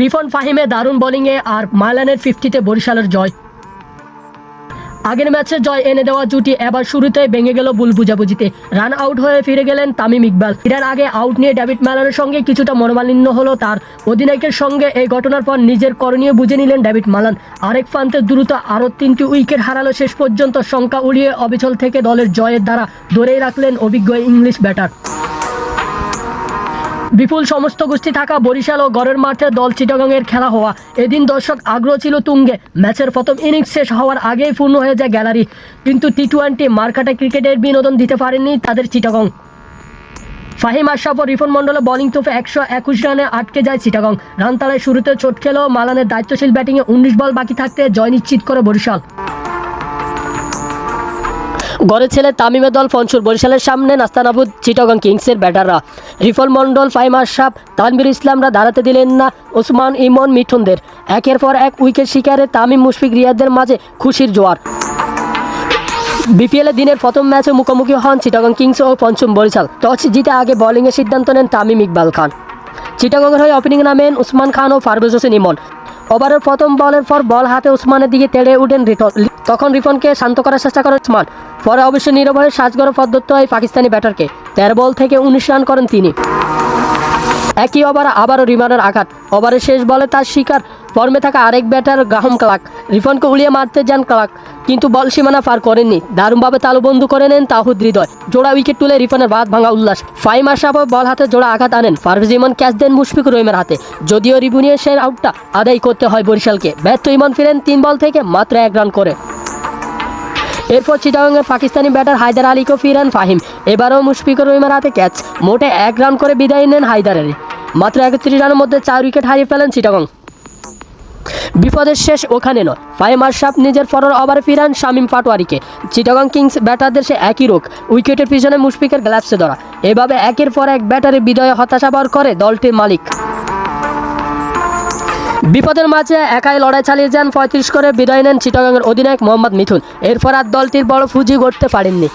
রিফন ফাহিমে দারুণ বোলিংয়ে আর মাইলানের ফিফটিতে বরিশালের জয়। আগের ম্যাচে জয় এনে দেওয়া জুটি এবার শুরুতে ভেঙে গেল বুল বুঝাবুঝিতে। রান আউট হয়ে ফিরে গেলেন তামিম ইকবাল। এর আগে আউট নিয়ে ডেভিড মালানের সঙ্গে কিছুটা মনোমালিন্য হলো তার। অধিনায়কের সঙ্গে এই ঘটনার পর নিজের করণীয় বুঝে নিলেন ডেভিড মালান আরেক প্রান্তে দ্রুত আরও তিনটি উইকেট হারালো শেষ পর্যন্ত শঙ্কা উড়িয়ে অবিচল থেকে দলের জয়ের দ্বারা ধরেই রাখলেন অভিজ্ঞ ইংলিশ ব্যাটার। বিপুল সমস্ত গোষ্ঠী থাকা বরিশাল ও গড়ের মাঠে দল চিটাগংয়ের খেলা হওয়া। এদিন দর্শক আগ্রহ ছিল তুঙ্গে। ম্যাচের প্রথম ইনিংস শেষ হওয়ার আগেই পূর্ণ হয়ে যায় গ্যালারি। কিন্তু টি টোয়েন্টি মার্কাটা ক্রিকেটের বিনোদন দিতে পারেননি তাদের চিটাগং। ফাহিম আশরাফ ও রিফন মন্ডলে বোলিং তোপে একশো একুশ রানে আটকে যায় চিটাগং। রান তাড়ায় শুরুতে চোট খেলেও মালানের দায়িত্বশীল ব্যাটিংয়ে উনিশ বল বাকি থাকতে জয় নিশ্চিত করে বরিশাল। গড়ে ছেলে তামিমের দল ফনসুর বরিশালের সামনে নাস্তানাবুদ চিটাগং কিংসের ব্যাটাররা। রিফল মণ্ডল, ফাইম আশরাফ তানবির ইসলামরা দাঁড়াতে দিলেন না ওসমান ইমন মিঠুনদের। একের পর এক উইকেট শিকারে তামিম মুশফিক রিয়াদের মাঝে খুশির জোয়ার। বিপিএলের দিনের প্রথম ম্যাচে মুখোমুখি হন চিটাগং কিংস ও পঞ্চম বরিশাল। টস জিতে আগে বোলিংয়ের সিদ্ধান্ত নেন তামিম ইকবাল খান। চিটাগংয়ের হয়ে ওপেনিং নামেন উসমান খান ও ফারবেজ হোসেন ইমন। ওভারের প্রথম বলের পর বল হাতে উসমানের দিকে তেড়ে উঠেন রিটন। তখন রিফনকে শান্ত করার চেষ্টা করেন উসমান। পরে অবশ্য নিরভয়ে সাজগড় পদ্ধত হয় পাকিস্তানি ব্যাটারকে। তেরো বল থেকে উনিশ রান করেন তিনি। একই ওভার আবারও রিমানের আঘাত। ওভারের শেষ বলে তার শিকার। ফর্মে থাকা আরেক ব্যাটার গ্রাহম ক্লাক রিফনকে উড়িয়ে মারতে যান ক্লাক কিন্তু বল সীমানা পার করেননি। দারুণভাবে তালুবন্ধু করে নেন তাহুদ হৃদয়। জোড়া উইকেট তুলে রিফনের বাদ ভাঙা উল্লাস। ফাইম আশরাফও বল হাতে জোড়া আঘাত আনেন। পারভেজ ইমন ক্যাচ দেন মুশফিক রহিমের হাতে। যদিও রিবুনিয়ের শের আউটটা আদায় করতে হয় বরিশালকে। ব্যর্থ ইমন ফিরেন তিন বল থেকে মাত্র এক রান করে। এরপর চিটাগাংয়ের পাকিস্তানি ব্যাটার হায়দার আলীকেও ফিরান ফাহিম। এবারও মুশফিকুর রহিমের হাতে ক্যাচ মোটে এক রান করে বিদায় নেন হায়দার আলী মাত্র একত্রিশ রানের মধ্যে চার উইকেট হারিয়ে ফেলেন চিটাগং। বিপদের শেষ ওখানে নয়। ফাহিম আশরাফ নিজের ফরর ওভারে ফিরান শামিম পাটোয়ারিকে। চিটাগং কিংস ব্যাটারদের সে একই রোগ। উইকেটের পিছনে মুশফিকের গ্লাভসে ধরা। এভাবে একের পর এক ব্যাটারে বিদয়ে হতাশাবর করে দলটির মালিক। বিপদের মাঝে একাই লড়াই চালিয়ে যান পঁয়ত্রিশ করে বিদায় নেন চিটাগাংয়ের অধিনায়ক মোহাম্মদ মিথুন। এরপর আর দলটির বড় ফুজি গড়তে পারেননি।